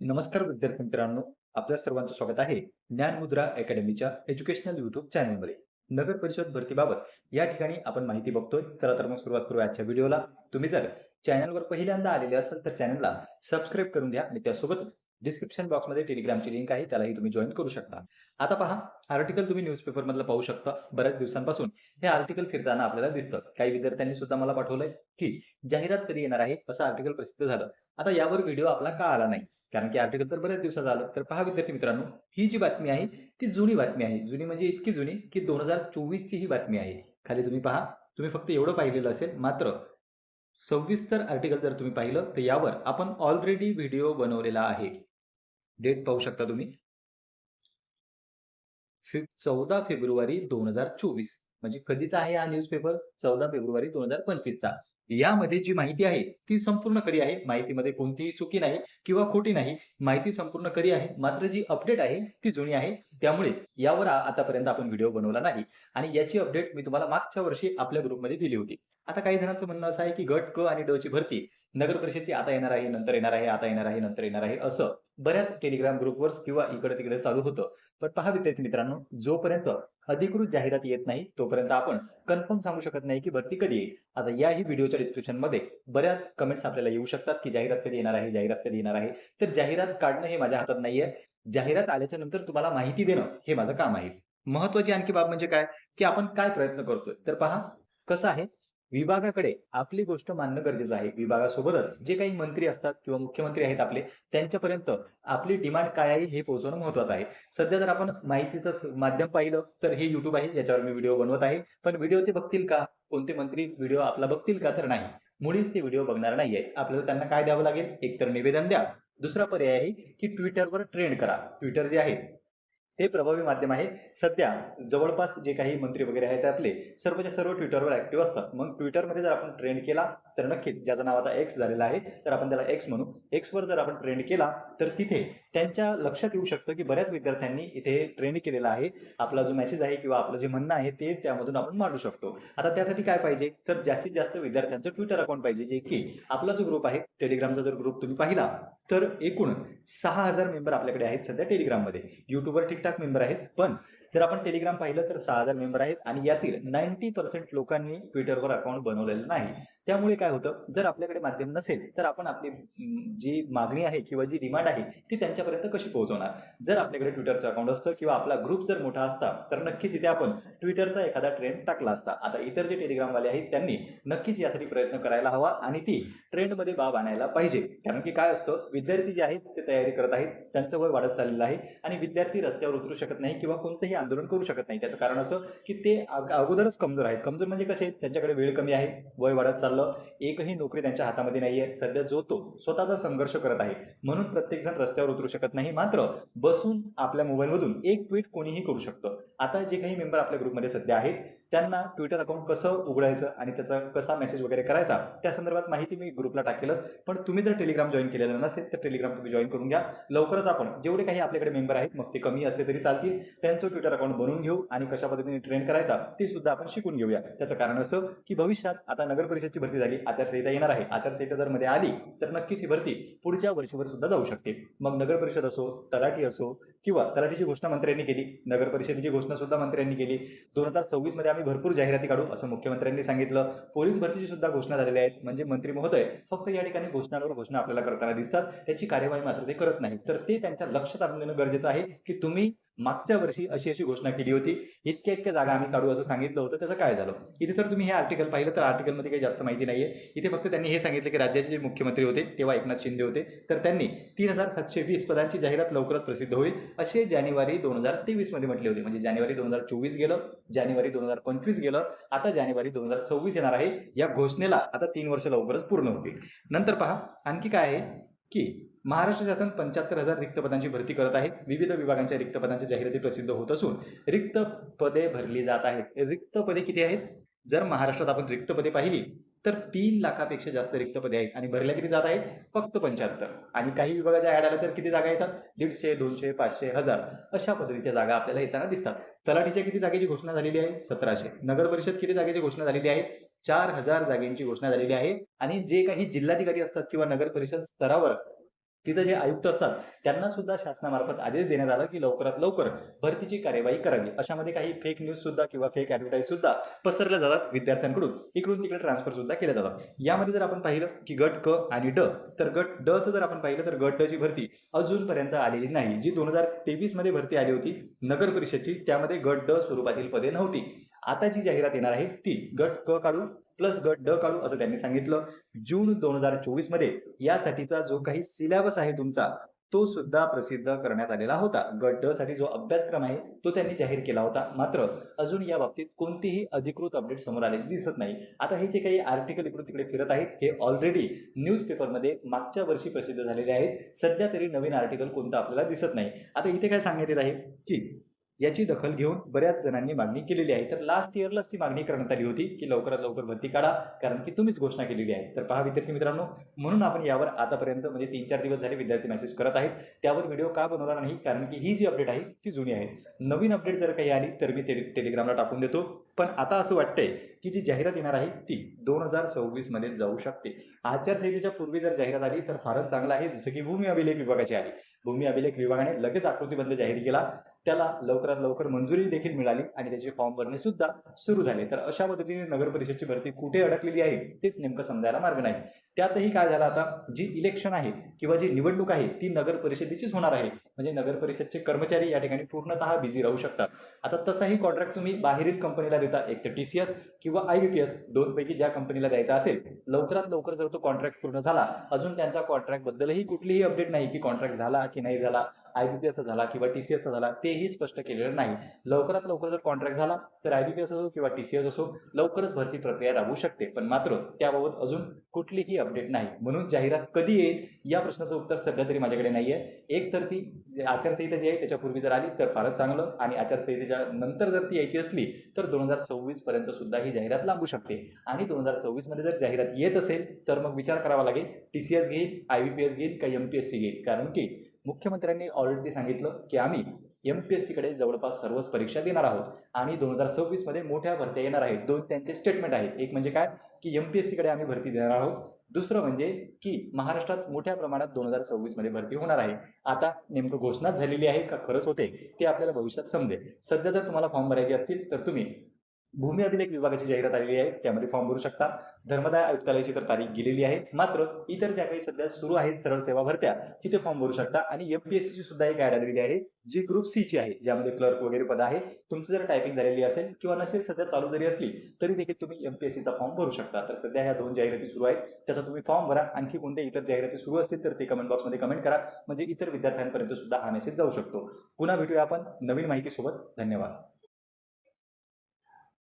नमस्कार विद्यार्थी मित्रांनो आपल्या सर्वांचं स्वागत आहे ज्ञानमुद्रा अकॅडमीच्या एज्युकेशनल युट्यूब चॅनलमध्ये. नगर परिषद भरतीबाबत या ठिकाणी आपण माहिती बघतोय. चला तर मग सुरुवात करू आजच्या व्हिडिओला. तुम्ही जर चॅनलवर पहिल्यांदा आलेले असाल तर चॅनलला सबस्क्राईब करून द्या आणि त्यासोबतच डिस्क्रिप्शन बॉक्समध्ये टेलिग्रामची लिंक आहे त्यालाही तुम्ही जॉईन करू शकता. आता पहा आर्टिकल तुम्ही न्यूजपेपर मधलं पाहू शकता. बऱ्याच दिवसांपासून हे आर्टिकल फिरताना आपल्याला दिसतं. काही विद्यार्थ्यांनी सुद्धा मला पाठवलंय की जाहिरात कधी येणार आहे? असं आर्टिकल प्रसिद्ध झालं. आता यावर व्हिडिओ आपला का आला नाही? कारण की आर्टिकल तर बऱ्याच दिवसात आलं. तर पहा विद्यार्थी मित्रांनो ही जी बातमी आहे ती जुनी बातमी आहे. जुनी म्हणजे इतकी जुनी की दोन हजार चोवीसची ही बातमी आहे. खाली तुम्ही पहा. तुम्ही फक्त एवढं पाहिलेलं असेल मात्र सविस्तर आर्टिकल जर तुम्ही पाहिलं तर यावर आपण ऑलरेडी व्हिडिओ बनवलेला आहे. डेट पाहू शकता तुम्ही. चौदा फेब्रुवारी दोन हजार चोवीस. म्हणजे कधीचा आहे हा न्यूजपेपर चौदा फेब्रुवारी दोन हजार पंचवीसचा. यामध्ये जी माहिती आहे ती संपूर्ण खरी आहे. माहितीमध्ये कोणतीही चुकी नाही किंवा खोटी नाही. माहिती संपूर्ण खरी आहे. मात्र जी अपडेट आहे ती जुनी आहे. त्यामुळेच यावर आतापर्यंत आपण व्हिडिओ बनवला नाही. आणि याची अपडेट मी तुम्हाला मागच्या वर्षी आपल्या ग्रुपमध्ये दिली होती. आता काही जणांचं म्हणणं असं आहे की गट क आणि डची ची भरती नगर परिषदची आता येणार आहे नंतर येणार आहे आता येणार आहे नंतर येणार आहे असं बऱ्याच टेलिग्राम ग्रुपवर किंवा इकडे तिकडे चालू होतं. पण पहा विद्यार्थी मित्रांनो जोपर्यंत अधिकृत जाहिरात येत नाही तोपर्यंत आपण कन्फर्म सांगू शकत नाही की भरती कधी येईल. आता याही व्हिडिओच्या डिस्क्रिप्शनमध्ये बऱ्याच कमेंट्स आपल्याला येऊ शकतात की जाहिरात कधी येणार आहे जाहिरात कधी येणार आहे. तर जाहिरात काढणं हे माझ्या हातात नाहीये. जाहिरात आल्याच्यानंतर तुम्हाला माहिती देणं हे माझं काम आहे. महत्वाची आणखी बाब म्हणजे काय? की आपण काय प्रयत्न करतोय? तर पहा कसं आहे? विभागाकडे आपली गोष्ट मानणं गरजेचं आहे. विभागासोबतच जे काही मंत्री असतात किंवा मुख्यमंत्री आहेत आपले त्यांच्यापर्यंत आपली डिमांड काय आहे हे पोहोचवणं महत्वाचं आहे. सध्या जर आपण माहितीचं माध्यम पाहिलं तर हे युट्यूब आहे याच्यावर मी व्हिडिओ बनवत आहे. पण व्हिडिओ ते बघतील का? कोणते मंत्री व्हिडिओ आपला बघतील का? तर नाही. मुळीच ते व्हिडिओ बघणार नाहीये आपल्याला त्यांना काय द्यावं लागेल? एकतर निवेदन द्या. दुसरा पर्याय आहे की ट्विटरवर ट्रेंड करा. ट्विटर जे आहे हे प्रभावी माध्यम आहे. सध्या जवळपास जे काही मंत्री वगैरे आहेत आपले सर्वच्या सर्व ट्विटरवर ऍक्टिव्ह असतात. मग ट्विटरमध्ये जर आपण ट्रेंड केला तर नक्कीच ज्याचं नाव आता एक्स झालेलं आहे तर आपण त्याला एक्स म्हणू. एक्सवर जर आपण ट्रेंड केला तर तिथे त्यांच्या लक्षात येऊ शकतं की बऱ्याच विद्यार्थ्यांनी इथे ट्रेंड केलेला आहे. आपला जो मेसेज आहे किंवा आपलं जे म्हणणं आहे ते त्यामधून आपण मांडू शकतो. आता त्यासाठी काय पाहिजे? तर जास्तीत जास्त विद्यार्थ्यांचं ट्विटर अकाउंट पाहिजे जे की आपला जो ग्रुप आहे टेलिग्रामचा जर ग्रुप तुम्ही पाहिला तर एकूण सहा हजार मेंबर आपल्याकडे आहेत सध्या टेलिग्राममध्ये युट्यूबवर ठीकठाक मेंबर आहेत. पण जर आपण टेलिग्राम पाहिलं तर सहा हजार मेंबर आहेत आणि यातील नाईन्टी पर्सेंट लोकांनी ट्विटरवर अकाउंट बनवलेलं नाही. त्यामुळे काय होतं जर आपल्याकडे माध्यम नसेल तर आपण आपली जी मागणी आहे किंवा जी डिमांड आहे ती त्यांच्यापर्यंत कशी पोहोचवणार? जर आपल्याकडे ट्विटरचं अकाउंट असतं किंवा आपला ग्रुप जर मोठा असता तर नक्कीच इथे आपण ट्विटरचा एखादा ट्रेंड टाकला असता. आता इतर जे टेलिग्रामवाले आहेत त्यांनी नक्कीच यासाठी प्रयत्न करायला हवा आणि ती ट्रेंडमध्ये बाब आणायला पाहिजे. कारण की काय असतं विद्यार्थी जे आहेत ते तयारी करत आहेत त्यांचं वय वाढत चाललेलं आहे आणि विद्यार्थी रस्त्यावर उतरू शकत नाही किंवा कोणतंही आंदोलन करू शकत नाही. त्याचं कारण असं की ते अगोदरच कमजोर आहेत. कमजोर म्हणजे कसे? त्यांच्याकडे वेळ कमी आहे वय वाढत चाललं एकही नोकरी त्यांच्या हातामध्ये नाहीये. सध्या जो तो स्वतःचा संघर्ष करत आहे. म्हणून प्रत्येक जण रस्त्यावर उतरू शकत नाही. मात्र बसून आपल्या मोबाईलमधून एक ट्विट कोणीही करू शकतं. आता जे काही मेंबर आपल्या ग्रुपमध्ये सध्या आहेत त्यांना ट्विटर अकाउंट कसं उघडायचं आणि त्याचा कसा मेसेज वगैरे करायचा त्या संदर्भात माहिती मी ग्रुपला टाकेलच. पण तुम्ही जर टेलिग्राम जॉईन केलेलं नसेल तर टेलिग्राम तुम्ही जॉईन करून घ्या. लवकरच आपण जेवढे काही आपल्याकडे मेंबर आहेत मग ते कमी असले तरी चालतील. त्यांचं ट्विटर अकाउंट बनवून घेऊ आणि कशा पद्धतीने ट्रेन करायचा ते सुद्धा आपण शिकून घेऊया. त्याचं कारण असं की भविष्यात आता नगर परिषदची भरती झाली आचारसंहिता येणार आहे. आचारसंहिता जर मध्ये आली तर नक्कीच ही भरती पुढच्या वर्षीवर सुद्धा जाऊ शकते. मग नगर परिषद असो तलाठी असो किंवा तलाठीची घोषणा मंत्र्यांनी केली नगर परिषदेची घोषणा सुद्धा मंत्र्यांनी केली. दोन हजार सव्वीसमध्ये आम्ही भरपूर जाहिराती काढू असं मुख्यमंत्र्यांनी सांगितलं. पोलीस भरतीची सुद्धा घोषणा झालेल्या आहेत. म्हणजे मंत्री महोदय फक्त या ठिकाणी घोषणावर घोषणा आपल्याला करताना दिसतात. त्याची कार्यवाही मात्र ते करत नाही तर ते त्यांच्या लक्षात आणून देणं गरजेचं आहे की तुम्ही मागच्या वर्षी अशी अशी घोषणा केली होती. इतक्या इतक्या जागा आम्ही काढू असं सांगितलं होतं. त्याचं काय झालं? इथे तर तुम्ही हे आर्टिकल पाहिलं तर आर्टिकलमध्ये काही जास्त माहिती नाहीये. इथे फक्त त्यांनी हे सांगितलं की राज्याचे जे मुख्यमंत्री होते तेव्हा एकनाथ शिंदे होते. तर त्यांनी तीन हजार सातशे वीस पदांची जाहिरात लवकरच प्रसिद्ध होईल. असे जानेवारी दोन हजार तेवीसमध्ये म्हटले होते. म्हणजे जानेवारी दोन हजार चोवीस गेलं जानेवारी दोन हजार पंचवीस गेलं आता जानेवारी दोन हजार सव्वीस येणार आहे. या घोषणेला आता तीन वर्ष लवकरच पूर्ण होतील. नंतर पहा आणखी काय आहे? की महाराष्ट्र शासन पंच्याहत्तर हजार रिक्त पदांची भरती करत आहे. विविध विभागांच्या रिक्त पदांच्या जाहिराती प्रसिद्ध होत असून रिक्त पदे भरली जात आहेत. रिक्त पदे किती आहेत? जर महाराष्ट्रात आपण रिक्त पदे पाहिली तर तीन लाखापेक्षा जास्त रिक्त पदे आहेत आणि भरल्या किती जात आहेत? फक्त पंच्याहत्तर. आणि काही विभागाच्या ऍड आल्या तर किती जागा येतात? दीडशे दोनशे पाचशे हजार अशा पद्धतीच्या जागा आपल्याला येताना दिसतात. तलाठीच्या किती जागेची घोषणा झालेली आहे? सतराशे. नगर परिषद किती जागेची घोषणा झालेली आहे? चार हजार जागेंची घोषणा झालेली आहे. आणि जे काही जिल्हाधिकारी असतात किंवा नगर परिषद स्तरावर तिथं जे आयुक्त असतात त्यांना सुद्धा शासनामार्फत आदेश देण्यात आला की लवकरात लवकर भरतीची कार्यवाही करावी. अशामध्ये काही फेक न्यूज सुद्धा किंवा फेक ऍडव्हर्टाईज सुद्धा पसरल्या जातात विद्यार्थ्यांकडून. इकडून तिकडे ट्रान्सफर सुद्धा केल्या जातात. यामध्ये जर आपण पाहिलं की गट क आणि ड तर गट ड चं जर आपण पाहिलं तर गट ड ची भरती अजूनपर्यंत आलेली नाही. जी दोन हजार तेवीसमध्ये भरती आली होती नगर परिषदची त्यामध्ये गट ड स्वरूपातील पदे नव्हती. आता जी जाहिरात येणार आहे ती गट क काढून प्लस गट ड काढू असं त्यांनी सांगितलं. जून दोन हजार चोवीसमध्ये यासाठीचा जो काही सिलेबस आहे तुमचा तो सुद्धा प्रसिद्ध करण्यात आलेला होता. गट ड साठी जो अभ्यासक्रम आहे तो त्यांनी जाहीर केला होता. मात्र अजून या बाबतीत कोणतीही अधिकृत अपडेट समोर आलेली दिसत नाही. आता हे जे काही आर्टिकल इकडून तिकडे फिरत आहेत हे ऑलरेडी न्यूजपेपरमध्ये मागच्या वर्षी प्रसिद्ध झालेले आहेत. सध्या तरी नवीन आर्टिकल कोणतं आपल्याला दिसत नाही. आता इथे काय सांगण्यात येत आहे? की याची दखल घेऊन बऱ्याच जणांनी मागणी केलेली आहे. तर लास्ट इयरलाच ती मागणी करण्यात आली होती की लवकरात लवकर भरती काढा कारण की तुम्हीच घोषणा केलेली आहे. तर पहा विद्यार्थी मित्रांनो म्हणून आपण यावर आतापर्यंत म्हणजे तीन चार दिवस झाले विद्यार्थी मेसेज करत आहेत. त्यावर व्हिडिओ का बनवला नाही? कारण की ही जी अपडेट आहे ती जुनी आहे. नवीन अपडेट जर काही आली तर मी ते टेलिग्रामला टाकून देतो. पण आता असं वाटतंय की जी जाहिरात येणार आहे ती दोन हजार सव्वीसमध्ये जाऊ शकते. आचारसंहितेच्या पूर्वी जर जाहिरात आली तर फारच चांगलं आहे. जसं की भूमी अभिलेख विभागाची आली. भूमी अभिलेख विभागाने लगेच आकृतीबंध जाहीर केला. त्याला लवकरात लवकर मंजुरी देखील मिळाली आणि त्याचे फॉर्म भरणे सुद्धा सुरू झाले. तर अशा पद्धतीने नगर परिषदची भरती कुठे अडकलेली आहे तेच नेमकं समजायला मार्ग नाही. त्यातही काय झालं आता जी इलेक्शन आहे किंवा जी निवडणूक आहे ती नगर परिषदेचीच होणार आहे. म्हणजे नगर परिषदचे कर्मचारी या ठिकाणी पूर्णतः बिझी राहू शकतात. आता तसाही कॉन्ट्रॅक्ट तुम्ही बाहेरील कंपनीला देता एक तर टी सी एस किंवा आय बी पी एस दोनपैकी ज्या कंपनीला द्यायचा असेल लवकरात लवकर जर तो कॉन्ट्रॅक्ट पूर्ण झाला अजून त्यांच्या कॉन्ट्रॅक्ट बद्दलही कुठलीही अपडेट नाही की कॉन्ट्रॅक्ट झाला की नाही झाला. आय बी पी एसचा झाला किंवा टी सी एसचा झाला तेही स्पष्ट केलेलं नाही. लवकरात लवकर जर कॉन्ट्रॅक्ट झाला तर आय बी पी एस असो किंवा टी सी एस असो लवकरच भरती प्रक्रिया राबवू शकते. पण मात्र त्याबाबत अजून कुठलीही अपडेट नाही. म्हणून जाहिरात कधी येईल या प्रश्नाचं उत्तर सध्या तरी माझ्याकडे नाही आहे एक तर ती आचारसंहिता जी आहे त्याच्यापूर्वी जर आली तर फारच चांगलं. आणि आचारसंहितेच्या नंतर जर ती यायची असली तर दोन हजार सव्वीस पर्यंत सुद्धा ही जाहिरात लागू शकते. आणि दोन हजार सव्वीसमध्ये जर जाहिरात येत असेल तर मग विचार करावा लागेल. टी सी एस घेईल आय बी पी एस घेईल का एम पी एस सी घेईल? कारण की मुख्यमंत्र्यांनी ऑलरेडी सांगितलं की आम्ही एम पी एस सीकडे जवळपास सर्वच परीक्षा देणार आहोत. आणि दोन हजार सव्वीसमध्ये मोठ्या भरत्या येणार आहेत. दोन त्यांचे स्टेटमेंट आहेत. एक म्हणजे काय? की एम पी एस सीकडे आम्ही भरती देणार आहोत. दुसरं म्हणजे की महाराष्ट्रात मोठ्या प्रमाणात दोन हजार सव्वीसमध्ये भरती होणार आहे. आता नेमकं घोषणाच झालेली आहे का? खरंच होते. ते आपल्याला भविष्यात समजेल. सध्या जर तुम्हाला फॉर्म भरायचे असतील तर तुम्ही भूमी अभिलेख विभागाची जाहिरात आलेली आहे. त्यामध्ये फॉर्म भरू शकता. धर्मदाय आयुक्तालयाची तर तारीख गेलेली आहे. मात्र इतर ज्या काही सध्या सुरू आहेत सरळ सेवा भरत्या तिथे फॉर्म भरू शकता. आणि एमपीएससी ची सुद्धा एक ऍड आलेली आहे जी ग्रुप सी ची आहे ज्यामध्ये क्लर्क वगैरे पद आहे. तुमचं जर टायपिंग झालेली असेल किंवा नसेल सध्या चालू जरी असली तरी देखील तुम्ही एमपीएससीचा फॉर्म भरू शकता. तर सध्या ह्या दोन जाहिराती सुरू आहेत. त्याचा तुम्ही फॉर्म भरा. आणखी कोणत्या इतर जाहिराती सुरू असतील तर ते कमेंट बॉक्समध्ये कमेंट करा. म्हणजे इतर विद्यार्थ्यांपर्यंत सुद्धा हा मेसेज जाऊ शकतो. पुन्हा भेटूया आपण नवीन माहितीसोबत. धन्यवाद.